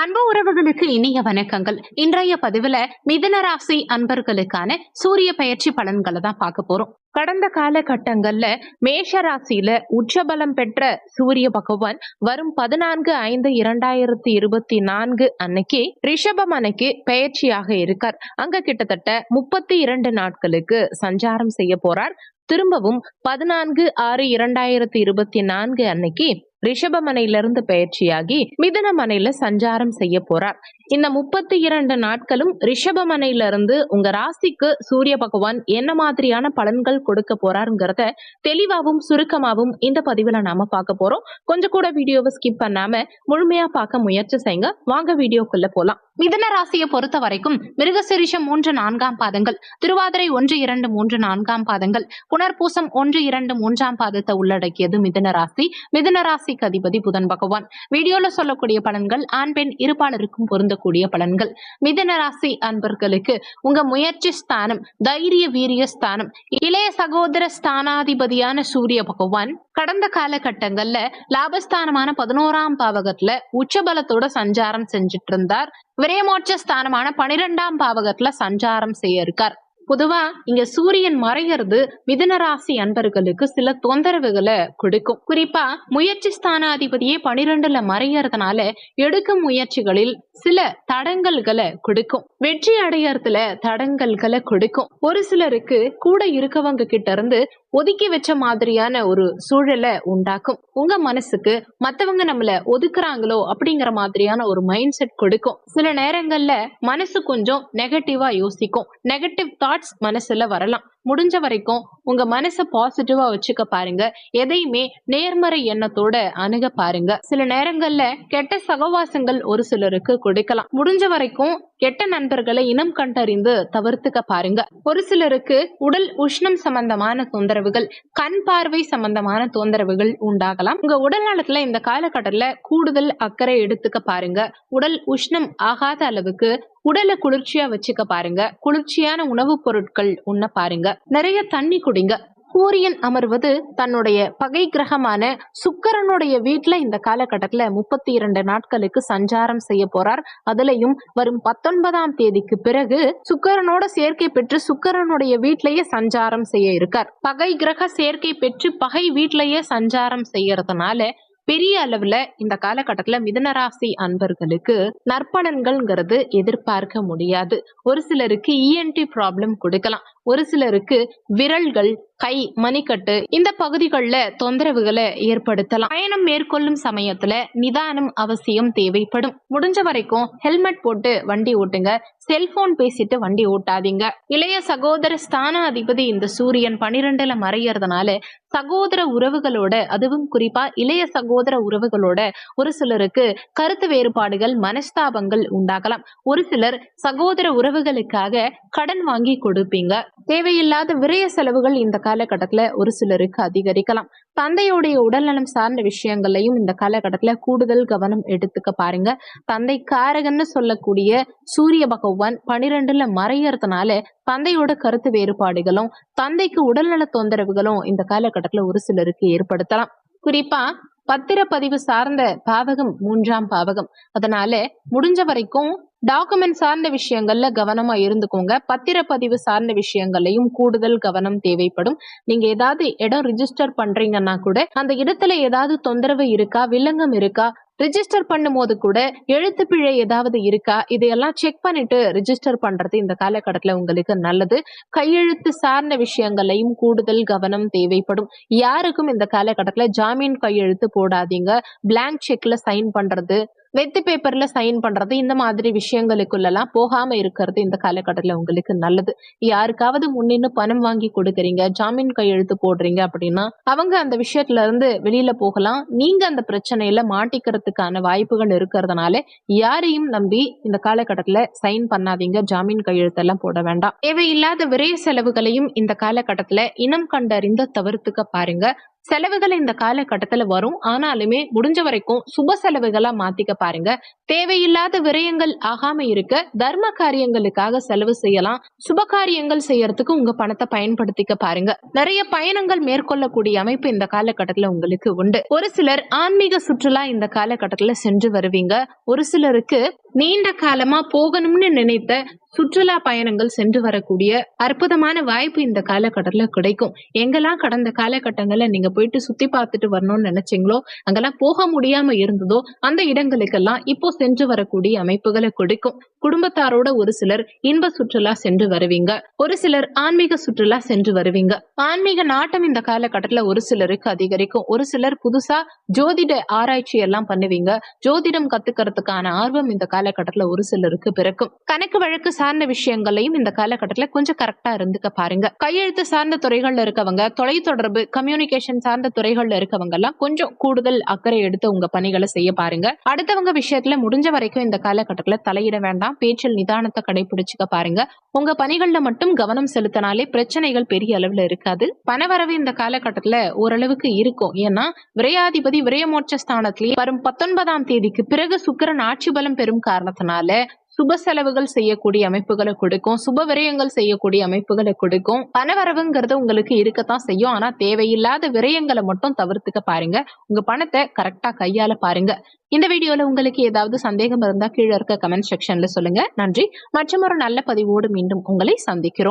அன்பு உறவுகளுக்கு இனிய வணக்கங்கள். இன்றைய பதிவுல மிதுன ராசி அன்பர்களுக்கான சூரிய பயிற்சி பலன்களை தான் பார்க்க போறோம். கடந்த காலகட்டங்கள்ல மேஷ ராசியில உச்சபலம் பெற்ற சூரிய பகவான் வரும் பதினான்கு ஐந்து இரண்டாயிரத்தி இருபத்தி நான்கு அன்னைக்கு ரிஷபம் அன்னைக்கு பயிற்சியாக இருக்கார். அங்க கிட்டத்தட்ட முப்பத்தி இரண்டு நாட்களுக்கு சஞ்சாரம் செய்ய போறார். திரும்பவும் பதினான்கு ஆறு இரண்டாயிரத்தி இருபத்தி நான்கு அன்னைக்கு ரிஷபமனையிலிருந்து பயிற்சியாகி மிதனமனையில சஞ்சாரம் செய்ய போறார். இந்த முப்பத்தி இரண்டு நாட்களும் ரிஷபமனையிலிருந்து உங்க ராசிக்கு சூரிய பகவான் என்ன மாதிரியான பலன்கள் கொடுக்க போறாருங்கிறத தெளிவாகவும் சுருக்கமாகவும் இந்த பதிவுல நாம பார்க்க போறோம். கொஞ்சம் கூட வீடியோவை ஸ்கிப் பண்ணாம முழுமையா பார்க்க முயற்சி செய்யுங்க. வாங்க வீடியோக்குள்ள போலாம். மிதன ராசியை பொறுத்த வரைக்கும் மிருகசிரிஷம் மூன்று நான்காம் பாதங்கள் திருவாதிரை ஒன்று இரண்டு மூன்று நான்காம் பாதங்கள் புனர்பூசம் ஒன்று இரண்டு மூன்றாம் பாதத்தை உள்ளடக்கியது மிதன ராசி. மிதன ராசி ராசிக்கு அதிபதி புதன் பகவான். வீடியோல சொல்லக்கூடிய பலன்கள் ஆண் பெண் இருப்பாளருக்கும் பொருந்தக்கூடிய பலன்கள். மிதன ராசி அன்பர்களுக்கு உங்க முயற்சி ஸ்தானம் தைரிய வீரிய ஸ்தானம். இளைய சகோதர ஸ்தானாதிபதியான சூரிய பகவான் கடந்த காலகட்டங்கள்ல லாபஸ்தானமான பதினோராம் பாவகத்துல உச்சபலத்தோட சஞ்சாரம் செஞ்சுட்டு இருந்தார் விரயமோட்ச ஸ்தானமான பனிரெண்டாம் பாவகத்துல சஞ்சாரம் செய்ய இருக்கார். பொதுவா இங்க சூரியன் மறைகிறது மிதன ராசி அன்பர்களுக்கு சில தொந்தரவுகளை கொடுக்கும். குறிப்பா முயற்சி ஸ்தானாதிபதியே பனிரெண்டுல மறையறதுனால எடுக்கும் முயற்சிகளில் சில தடங்கல்களை கொடுக்கும். வெற்றி அடையறதுல தடங்கல்களை கொடுக்கும். ஒரு சிலருக்கு கூட இருக்கவங்க கிட்ட இருந்து ஒதுக்கி வச்ச மாதிரியான ஒரு சூழலை உண்டாக்கும். உங்க மனசுக்கு மத்தவங்க நம்மள ஒதுக்குறாங்களோ அப்படிங்கிற மாதிரியான ஒரு மைண்ட் செட் கொடுக்கும். சில நேரங்கள்ல மனசு கொஞ்சம் நெகட்டிவா யோசிக்கும். நெகட்டிவ் தாட் தாட்ஸ் மனசுல வரலாம். முடிஞ்ச வரைக்கும் உங்க மனசை பாசிட்டிவா வச்சுக்க பாருங்க. எதையுமே நேர்மறை எண்ணத்தோட அணுக பாருங்க. சில நேரங்கள்ல கெட்ட சகவாசங்கள் ஒரு சிலருக்கு கொடுக்கலாம். முடிஞ்ச வரைக்கும் கெட்ட நண்பர்களை இனம் கண்டறிந்து தவிர்த்துக்க பாருங்க. ஒரு சிலருக்கு உடல் உஷ்ணம் சம்பந்தமான தொந்தரவுகள் கண் பார்வை சம்பந்தமான தொந்தரவுகள் உண்டாகலாம். உங்க உடல் நலத்துல இந்த காலகட்டத்துல கூடுதல் அக்கறை எடுத்துக்க பாருங்க. உடல் உஷ்ணம் ஆகாத அளவுக்கு உடலை குளிர்ச்சியா வச்சுக்க பாருங்க. குளிர்ச்சியான உணவுப் பொருட்கள் உண்ண பாருங்க. நிறைய தண்ணி குடிங்க. சூரியன் அமர்வது தன்னுடைய பகை கிரகமான சுக்கரனுடைய வீட்டுல இந்த காலகட்டத்துல முப்பத்தி இரண்டு நாட்களுக்கு சஞ்சாரம் செய்ய போறார். அதுலயும் வரும் பத்தொன்பதாம் தேதிக்கு பிறகு சுக்கரனோட சேர்க்கை பெற்று சுக்கரனுடைய வீட்டிலேயே சஞ்சாரம் செய்ய இருக்கார். பகை கிரக சேர்க்கை பெற்று பகை வீட்டிலேயே சஞ்சாரம் செய்யறதுனால பெரிய அளவுல இந்த காலகட்டத்துல மிதனராசி அன்பர்களுக்கு நற்பலன்கள்ங்கிறது எதிர்பார்க்க முடியாது. ஒரு சிலருக்கு இஎன்டி ப்ராப்ளம் கொடுக்கலாம். ஒரு சிலருக்கு விரல்கள் கை மணிக்கட்டு இந்த பகுதிகளில் தொந்தரவுகளை ஏற்படுத்தலாம். பயணம் மேற்கொள்ளும் சமயத்துல நிதானம் அவசியம் தேவைப்படும். முடிஞ்ச வரைக்கும் ஹெல்மெட் போட்டு வண்டி ஓட்டுங்க. செல்போன் பேசிட்டு வண்டி ஓட்டாதீங்க. இளைய சகோதர ஸ்தான அதிபதி இந்த சூரியன் பனிரெண்டுல மறையறதுனால சகோதர உறவுகளோட அதுவும் குறிப்பா இளைய சகோதர உறவுகளோட ஒரு சிலருக்கு கருத்து வேறுபாடுகள் மனஸ்தாபங்கள் உண்டாகலாம். ஒரு சிலர் சகோதர உறவுகளுக்காக கடன் வாங்கி கொடுப்பீங்க. தேவையில்லாத விரய செலவுகள் இந்த காலகட்டத்துல ஒரு சிலருக்கு அதிகரிக்கலாம். தந்தையுடைய உடல்நலம் சார்ந்த விஷயங்களையும் இந்த காலகட்டத்துல கூடுதல் கவனம் எடுத்துக்க பாருங்க. தந்தை காரகன்னு சொல்லக்கூடிய சூரிய பகவான் பனிரெண்டுல மறையறதுனால தந்தையோட கருத்து வேறுபாடுகளும் தந்தைக்கு உடல்நல தொந்தரவுகளும் இந்த காலகட்டத்துல ஒரு சிலருக்கு ஏற்படுத்தலாம். குறிப்பா பத்திரப்பதிவு சார்ந்த பாவகம் மூன்றாம் பாவகம். அதனால முடிஞ்ச வரைக்கும் டாக்குமெண்ட் சார்ந்த விஷயங்கள்ல கவனமா இருந்துக்கோங்க. பத்திரப்பதிவு சார்ந்த விஷயங்கள்லையும் கூடுதல் கவனம் தேவைப்படும். நீங்க ஏதாவது இடம் ரிஜிஸ்டர் பண்றீங்கன்னா கூட அந்த இடத்துல ஏதாவது தொந்தரவு இருக்கா வில்லங்கம் இருக்கா ரிஜிஸ்டர் பண்ணும்போது கூட எழுத்து பிழை ஏதாவது இருக்கா இதையெல்லாம் செக் பண்ணிட்டு ரிஜிஸ்டர் பண்றது இந்த காலகட்டத்தில் உங்களுக்கு நல்லது. கையெழுத்து சார்ந்த விஷயங்களையும் கூடுதல் கவனம் தேவைப்படும். யாருக்கும் இந்த காலகட்டத்தில் ஜாமீன் கையெழுத்து போடாதீங்க. பிளாங்க் செக்ல சைன் பண்றது வெத்து பேப்பர்ல சைன் பண்றது இந்த மாதிரி விஷயங்களுக்குள்ளெல்லாம் போகாம இருக்கிறது இந்த காலகட்டத்தில் உங்களுக்கு நல்லது. யாருக்காவது முன்னின்னு பணம் வாங்கி கொடுக்குறீங்க ஜாமீன் கையெழுத்து போடுறீங்க அப்படின்னா அவங்க அந்த விஷயத்துல இருந்து வெளியில போகலாம். நீங்க அந்த பிரச்சனையில மாட்டிக்கிறதுக்கான வாய்ப்புகள் இருக்கிறதுனால யாரையும் நம்பி இந்த காலகட்டத்தில் சைன் பண்ணாதீங்க ஜாமீன் கையெழுத்தெல்லாம் போட வேண்டாம். தேவையில்லாத விரைய செலவுகளையும் இந்த காலகட்டத்தில் இனம் கண்டறிந்து தவிர்த்துக்க பாருங்க. செலவுகள் இந்த காலகட்டத்துல வரும். ஆனாலுமே முடிஞ்ச வரைக்கும் சுப செலவுகளா மாத்திக்க பாருங்க. தேவையில்லாத விரயங்கள் ஆகாம இருக்க தர்ம காரியங்களுக்காக செலவு செய்யலாம். சுப காரியங்கள் செய்யறதுக்கு உங்க பணத்தை பயன்படுத்திக்க பாருங்க. நிறைய பயணங்கள் மேற்கொள்ளக்கூடிய அமைப்பு இந்த காலகட்டத்துல உங்களுக்கு உண்டு. ஒரு சிலர் ஆன்மீக சுற்றுலா இந்த காலகட்டத்துல சென்று வருவீங்க. ஒரு சிலருக்கு நீண்ட காலமா போகணும்னு நினைத்த சுற்றுலா பயணங்கள் சென்று வரக்கூடிய அற்புதமான வாய்ப்பு இந்த காலகட்டத்துல கிடைக்கும். எங்கெல்லாம் கடந்த காலகட்டங்களில் நீங்க போயிட்டு சுத்தி பார்த்துட்டு வரணும்னு நினைச்சீங்களோ அங்கெல்லாம் போக முடியாம இருந்ததோ அந்த இடங்களுக்கெல்லாம் இப்போ சென்று வரக்கூடிய அமைப்புகளை கொடுக்கும். குடும்பத்தாரோட ஒரு சிலர் இன்ப சுற்றுலா சென்று வருவீங்க. ஒரு சிலர் ஆன்மீக சுற்றுலா சென்று வருவீங்க. ஆன்மீக நாட்டம் இந்த காலகட்டத்துல ஒரு சிலருக்கு அதிகரிக்கும். ஒரு சிலர் புதுசா ஜோதிட ஆராய்ச்சி எல்லாம் பண்ணுவீங்க. ஜோதிடம் கத்துக்கிறதுக்கான ஆர்வம் இந்த காலகட்டத்துல ஒரு சிலருக்கு பிறக்கும். கணக்கு வழக்கு சார்ந்த விஷயங்களையும் இந்த காலகட்டத்தில் கொஞ்சம் கரெக்டாக இருந்துக்க பாருங்க. கையெழுத்து சார்ந்த துறைகளில் இருக்கவங்க தொலைத்தொடர்பு கம்யூனிகேஷன் சார்ந்த துறைகளில் இருக்கவங்க எல்லாம் கொஞ்சம் கூடுதல் அக்கறை எடுத்து உங்க பணிகளை செய்ய பாருங்க. அடுத்தவங்க விஷயத்துல முடிஞ்ச வரைக்கும் இந்த காலகட்டத்தில் தலையிட வேண்டாம். பேச்சில் நிதானத்தை கடைபிடிச்சுக்க பாருங்க. உங்க பணிகளில் மட்டும் கவனம் செலுத்தினாலே பிரச்சனைகள் பெரிய அளவில் இருக்காது. பணவரவு இந்த காலகட்டத்தில் ஓரளவுக்கு இருக்கும். ஏன்னா விரையாதிபதி விரயமோட்ச ஸ்தானத்திலேயே வரும் பத்தொன்பதாம் தேதிக்கு பிறகு சுக்கிரன் ஆட்சி பலம் பெறும் காரணத்தினால சுப செலவுகள் செய்யக்கூடிய அமைப்புகளை கொடுக்கும் சுப விரயங்கள் செய்யக்கூடிய அமைப்புகளை கொடுக்கும். பணவரவுங்கிறது உங்களுக்கு இருக்கத்தான் செய்யும். ஆனா தேவையில்லாத விரயங்களை மட்டும் தவிர்த்துக்க பாருங்க. உங்க பணத்தை கரெக்டா கையால பாருங்க. இந்த வீடியோல உங்களுக்கு ஏதாவது சந்தேகம் இருந்தா கீழே இருக்க கமெண்ட் செக்ஷன்ல சொல்லுங்க. நன்றி. மற்றும் ஒரு நல்ல பதிவோடு மீண்டும் உங்களை சந்திக்கிறோம்.